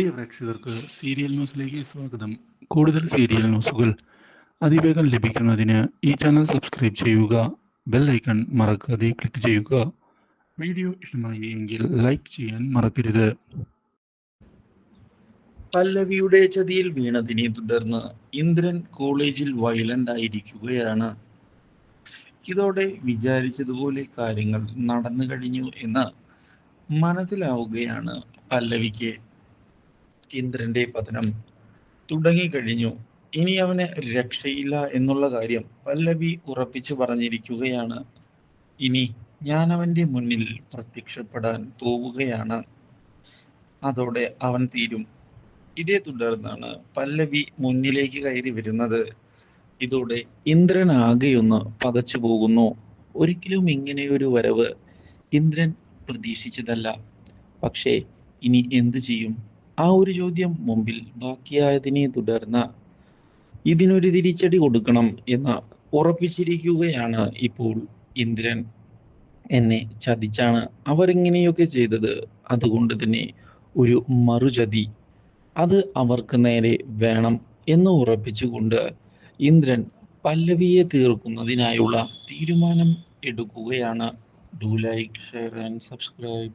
പ്രിയ പ്രേക്ഷകർക്ക് സീരിയൽ ന്യൂസിലേക്ക് സ്വാഗതം. കൂടുതൽ സീരിയൽ ന്യൂസുകൾ അതിവേഗം ലഭിക്കുന്നതിന് ഈ ചാനൽ സബ്സ്ക്രൈബ് ചെയ്യുക ബെൽ ഐക്കൺ മറക്കാതെ ക്ലിക്ക് ചെയ്യുക. വീഡിയോ ഇഷ്ടമായി എങ്കിൽ ലൈക്ക് ചെയ്യാൻ മറക്കരുത്. പല്ലവിയുടെ ചതിയിൽ വീണതിനെ തുടർന്ന് ഇന്ദ്രൻ കോളേജിൽ വയലന്റ് ആയിരിക്കുകയാണ്. ഇതോടെ വിചാരിച്ചതുപോലെ കാര്യങ്ങൾ നടന്നു കഴിഞ്ഞു എന്ന് മനസ്സിലാവുകയാണ് പല്ലവിക്ക്. ഇന്ദ്രന്റെ പതനം തുടങ്ങിക്കഴിഞ്ഞു ഇനി അവന് രക്ഷയില്ല എന്നുള്ള കാര്യം പല്ലവി ഉറപ്പിച്ചു പറഞ്ഞിരിക്കുകയാണ്. ഇനി ഞാൻ അവന്റെ മുന്നിൽ പ്രത്യക്ഷപ്പെടാൻ പോവുകയാണ്. അതോടെ അവൻ തീരും. ഇതേ തുടർന്നാണ് പല്ലവി മുന്നിലേക്ക് കയറി വരുന്നത്. ഇതോടെ ഇന്ദ്രൻ ആകെയൊന്ന് പതച്ചു പോകുന്നു. ഒരിക്കലും ഇങ്ങനെയൊരു വരവ് ഇന്ദ്രൻ പ്രതീക്ഷിച്ചതല്ല. പക്ഷേ ഇനി എന്തു ചെയ്യും? ആ ഒരു ചോദ്യം മുമ്പിൽ ബാക്കിയായതിനെ തുടർന്ന് ഇതിനൊരു തിരിച്ചടി കൊടുക്കണം എന്ന് ഉറപ്പിച്ചിരിക്കുകയാണ് ഇപ്പോൾ ഇന്ദ്രൻ. എന്നെ ചതിച്ചാണ് അവരിങ്ങനെയൊക്കെ ചെയ്തത്. അതുകൊണ്ട് തന്നെ ഒരു മറുചതി. അത് അവർക്ക് നേരെ വേണം എന്ന് ഉറപ്പിച്ചുകൊണ്ട് ഇന്ദ്രൻ പല്ലവിയെ തീർക്കുന്നതിനായുള്ള തീരുമാനം എടുക്കുകയാണ്. Do like share and subscribe